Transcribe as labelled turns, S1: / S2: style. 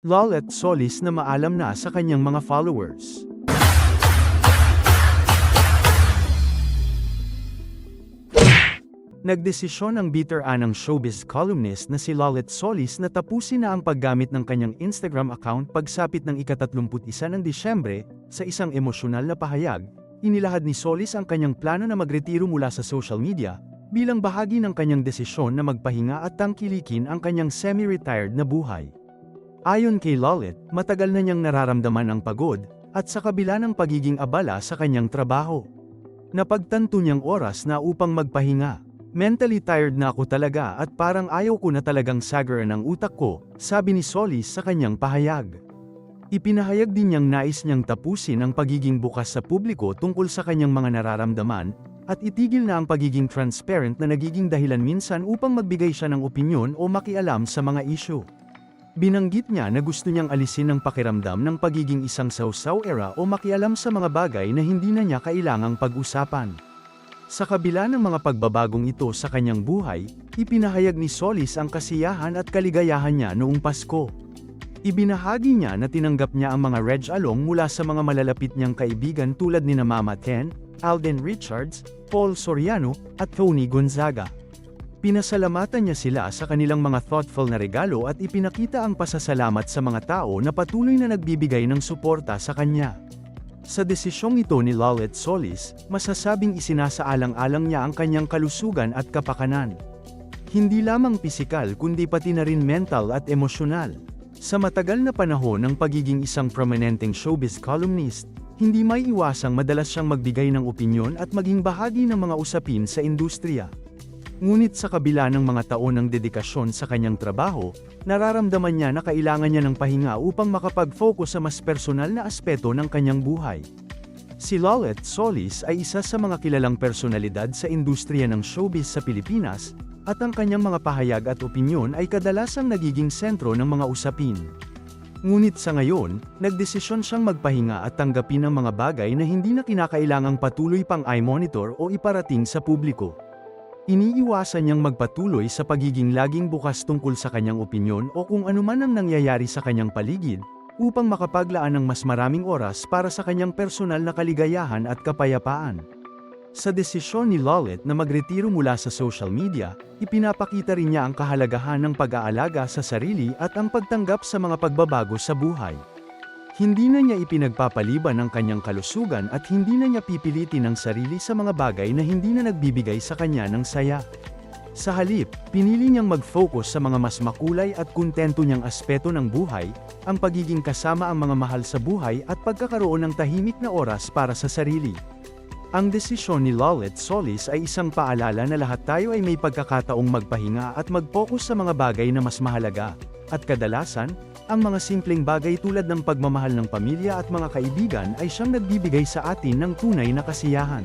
S1: Lol Solis na maalam na sa kanyang mga followers. Nagdesisyon ang bitter anang showbiz columnist na si Lolet Solis na tapusin na ang paggamit ng kanyang Instagram account pagsapit ng ika-31 ng Disyembre, sa isang emosyonal na pahayag, inilahad ni Solis ang kanyang plano na magretiro mula sa social media, bilang bahagi ng kanyang desisyon na magpahinga at tangkilikin ang kanyang semi-retired na buhay. Ayon kay Lolet, matagal na niyang nararamdaman ang pagod, at sa kabila ng pagiging abala sa kanyang trabaho. Napagtanto niyang oras na upang magpahinga. Mentally tired na ako talaga at parang ayaw ko na talagang sagaran ang utak ko, sabi ni Solis sa kanyang pahayag. Ipinahayag din niyang nais niyang tapusin ang pagiging bukas sa publiko tungkol sa kanyang mga nararamdaman, at itigil na ang pagiging transparent na nagiging dahilan minsan upang magbigay siya ng opinyon o makialam sa mga isyu. Binanggit niya na gusto niyang alisin ang pakiramdam ng pagiging isang sausaw era o makialam sa mga bagay na hindi na niya kailangang pag-usapan. Sa kabila ng mga pagbabagong ito sa kanyang buhay, ipinahayag ni Solis ang kasiyahan at kaligayahan niya noong Pasko. Ibinahagi niya na tinanggap niya ang mga Reg Along mula sa mga malalapit niyang kaibigan tulad ni na Mama Ten, Alden Richards, Paul Soriano, at Tony Gonzaga. Pinasalamatan niya sila sa kanilang mga thoughtful na regalo at ipinakita ang pasasalamat sa mga tao na patuloy na nagbibigay ng suporta sa kanya. Sa desisyong ito ni Lolet Solis, masasabing isinasaalang-alang niya ang kanyang kalusugan at kapakanan. Hindi lamang pisikal kundi pati na rin mental at emosyonal. Sa matagal na panahon ng pagiging isang prominenteng showbiz columnist, hindi may iwasang madalas siyang magbigay ng opinyon at maging bahagi ng mga usapin sa industriya. Ngunit sa kabila ng mga taon ng dedikasyon sa kanyang trabaho, nararamdaman niya na kailangan niya ng pahinga upang makapag-focus sa mas personal na aspeto ng kanyang buhay. Si Lolet Solis ay isa sa mga kilalang personalidad sa industriya ng showbiz sa Pilipinas, at ang kanyang mga pahayag at opinyon ay kadalasang nagiging sentro ng mga usapin. Ngunit sa ngayon, nagdesisyon siyang magpahinga at tanggapin ang mga bagay na hindi na kinakailangang patuloy pang i-monitor o iparating sa publiko. Iniiwasan niyang magpatuloy sa pagiging laging bukas tungkol sa kanyang opinyon o kung anuman ang nangyayari sa kanyang paligid, upang makapaglaan ng mas maraming oras para sa kanyang personal na kaligayahan at kapayapaan. Sa desisyon ni Lolet na magretiro mula sa social media, ipinapakita rin niya ang kahalagahan ng pag-aalaga sa sarili at ang pagtanggap sa mga pagbabago sa buhay. Hindi na niya ipinagpapaliban ang kanyang kalusugan at hindi na niya pipilitin ang sarili sa mga bagay na hindi na nagbibigay sa kanya ng saya. Sa halip, pinili niyang mag-focus sa mga mas makulay at kontento niyang aspeto ng buhay, ang pagiging kasama ang mga mahal sa buhay at pagkakaroon ng tahimik na oras para sa sarili. Ang desisyon ni Lolet Solis ay isang paalala na lahat tayo ay may pagkakataong magpahinga at mag-focus sa mga bagay na mas mahalaga, at kadalasan, ang mga simpleng bagay tulad ng pagmamahal ng pamilya at mga kaibigan ay siyang nagbibigay sa atin ng tunay na kasiyahan.